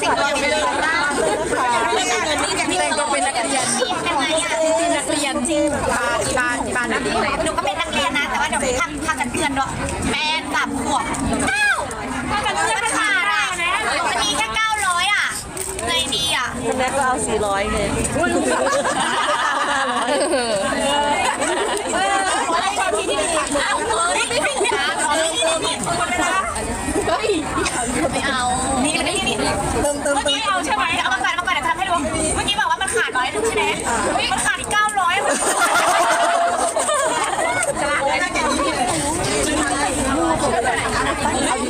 สิบร้อยไปเลยแต่งตัวเป็นนักเรียนเป็นไงอะนักเรียนที่บ้านบ้านบ้านนักเรียนไหนหนูก็เป็นนักเรียนนะ แต่ว่าเดี๋ยวทำทำกันเพื่อนด้วยแปดสามขวบเก้าถ้ากันเพื่อนขาดอะมันมีแค่เก้าร้อยอะไงดีอะคุณแม่ก็เอาสี่ร้อยไง ไม่เอานี่นี่นี่เติมเติมเมื่อกี้เอาใช่ไหมเอามาก่อนเอามาก่อนเดี๋ยวทำให้ดูเมื่อกี้บอกว่ามันขาดร้อยหนึงใช่ไหมมันขาดอีกเก้าร้อยอุ้ยมันขาดอีกแ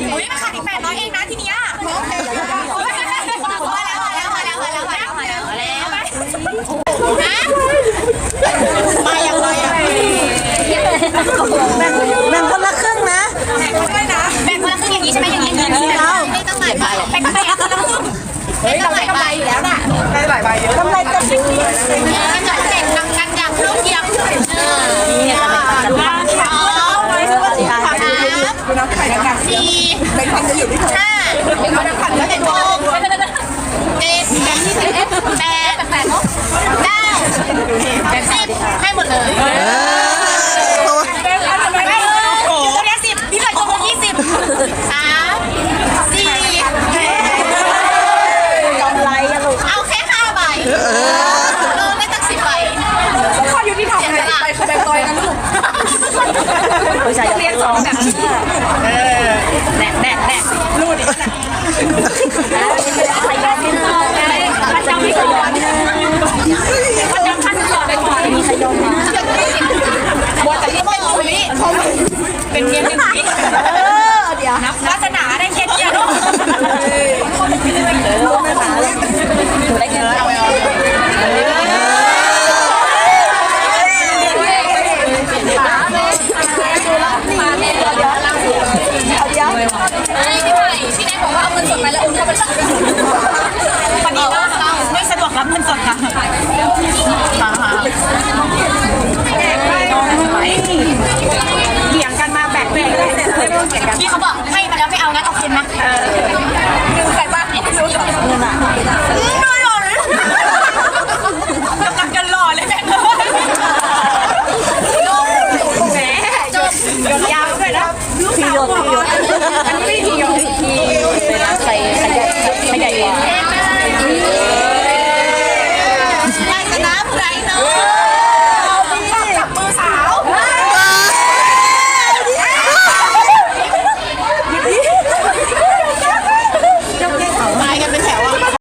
แบบ โอเคไหมหนึ่งใส่บ้างเนี่ยดูกับเงินอะดหล่อเลยกกันหล่อเลยแม่จบยาวด้วยนะพี่ยศพี่ยศอันนี้พี่ยศพี่ใส่